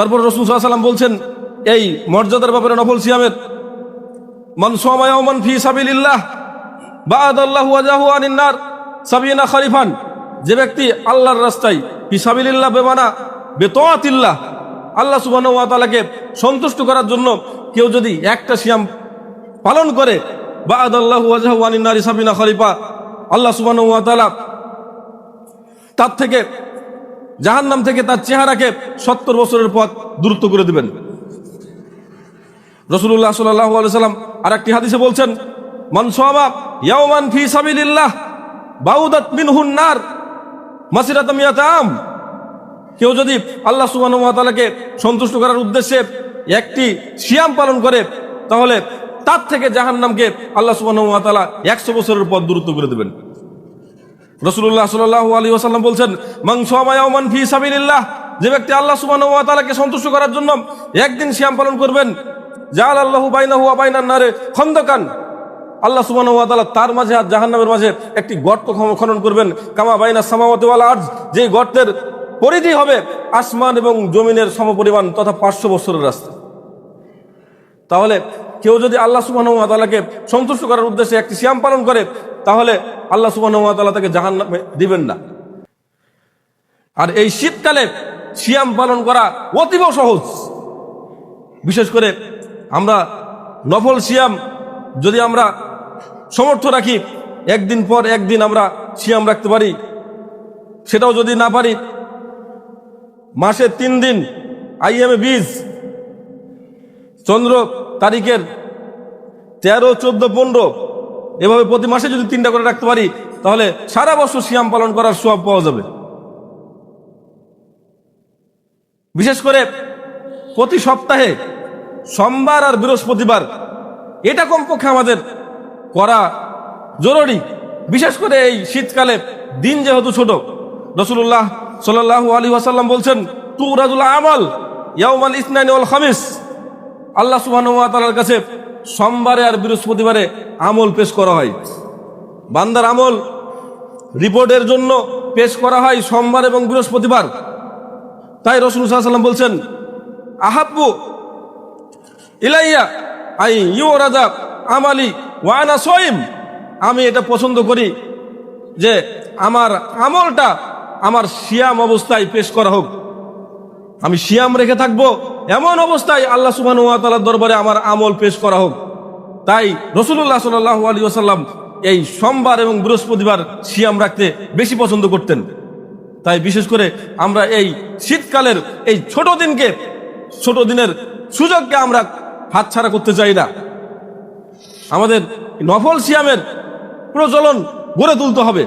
তারপর রসুল সাল্লাম বলছেন, এই মর্যাদার ব্যাপারে নফল সিয়ামের। মান সময় মান ফি সাবিলিল্লাহ বাদ আল্লাহ ওয়াজাহু আনিন্নার সাবিনা খরিফান যে ব্যক্তি আল্লাহর রাস্তায়, ফি সাবিলিল্লাহ বেমানা বেতোয়াতিল্লাহ আল্লাহ তাআলাকে সন্তুষ্ট করার জন্য কেউ যদি একটা সিয়াম পালন করে বাদ আল্লাহ ওয়াজাহু সাবিনা খরিফা আল্লাহ তাআলা তার থেকে জাহান্নাম থেকে তার চেহারাকে সত্তর বছরের পথ দূরত্ব করে দিবেন। রসুল্লাহ সাল্লাহ সাল্লাম আর একটি হাদিসে বলছেন মনসোয়ামা ইয়াওমান ফি সাবিলিল্লাহ বাউদাত মিনহুন নার মাসিরাত মিয়াতাম কেউ যদি আল্লাহ ওয়া সন্তুষ্ট করার উদ্দেশ্যে একটি সিয়াম পালন করে, তাহলে তার থেকে জাহান্নামকে আল্লাহ সুবহানাহু ওয়া তাআলা 100 বছরের পথ দূরত্ব করে দেবেন। রসুল্লাহ সাল্লাহ আলী ওয়াসাল্লাম বলছেন মাংসমান ফি সাবিলিল্লাহ যে ব্যক্তি আল্লাহ সুবহানাহু ওয়া তাআলাকে সন্তুষ্ট করার জন্য একদিন সিয়াম পালন করবেন জাল আল্লাহু বাইনাহু ওয়া বাইনান নারে খন্দকান। আল্লাহ সুবহানাহু ওয়া তাআলা তার মাঝে আর জাহান্নামের মাঝে একটি গর্ত খনন করবেন, কামা বাইনা সামাওয়াতি ওয়াল আরজ যে গর্তের পরিধি হবে আসমান এবং জমিনের সমপরিমাণ তথা পাঁচশো বছরের রাস্তা। তাহলে কেউ যদি আল্লাহ সুবহানাহু ওয়া তাআলাকে সন্তুষ্ট করার উদ্দেশ্যে একটি সিয়াম পালন করে, তাহলে আল্লাহ তাআলা তাকে জাহান্নামে দিবেন না। আর এই শীতকালে সিয়াম পালন করা অতীব সহজ। বিশেষ করে আমরা নফল সিয়াম যদি আমরা সমর্থ রাখি, একদিন পর একদিন আমরা সিয়াম রাখতে পারি। সেটাও যদি না পারি, মাসে তিন দিন আইএমএ বীজ, চন্দ্র তারিখের তেরো, চোদ্দ, পনেরো এভাবে প্রতি মাসে যদি তিনটা করে রাখতে পারি, তাহলে সারা বছর সিয়াম পালন করার সব পাওয়া যাবে। বিশেষ করে প্রতি সপ্তাহে সোমবার আর বৃহস্পতিবার, এটা কমপক্ষে আমাদের করা জরুরি। বিশেষ করে এই শীতকালে দিন যেহেতু ছোট রসুল্লাহ সাল্লাহ আলী ওয়াসাল্লাম বলছেন তু রাজুল আমাল ইয়াউমাল ওয়াল খামিস। আল্লাহ তাআলার কাছে সোমবারে আর বৃহস্পতিবারে আমল পেশ করা হয়। বান্দার আমল রিপোর্টের জন্য পেশ করা হয় সোমবার এবং বৃহস্পতিবার। তাই রসুল সাল্লাম বলছেন, আহাব্বু ইলাইয়া আই ইউ রাজা আমালি ওয়ানা সইম আমি এটা পছন্দ করি যে আমার আমলটা আমার শিয়াম অবস্থায় পেশ করা হোক। আমি শিয়াম রেখে থাকব। এমন অবস্থায় আল্লাহ সুবহানাহু ওয়া তাআলার দরবারে আমার আমল পেশ করা হোক। তাই রসুল্লাহ সাল্লাল্লাহু আলাইহি ওয়াসাল্লাম এই সোমবার এবং বৃহস্পতিবার শিয়াম রাখতে বেশি পছন্দ করতেন। তাই বিশেষ করে আমরা এই শীতকালের এই ছোট দিনকে, ছোট দিনের সুযোগকে আমরা হাতছাড়া করতে চাই না। আমাদের নফল সিয়ামের প্রচলন গড়ে তুলতে হবে।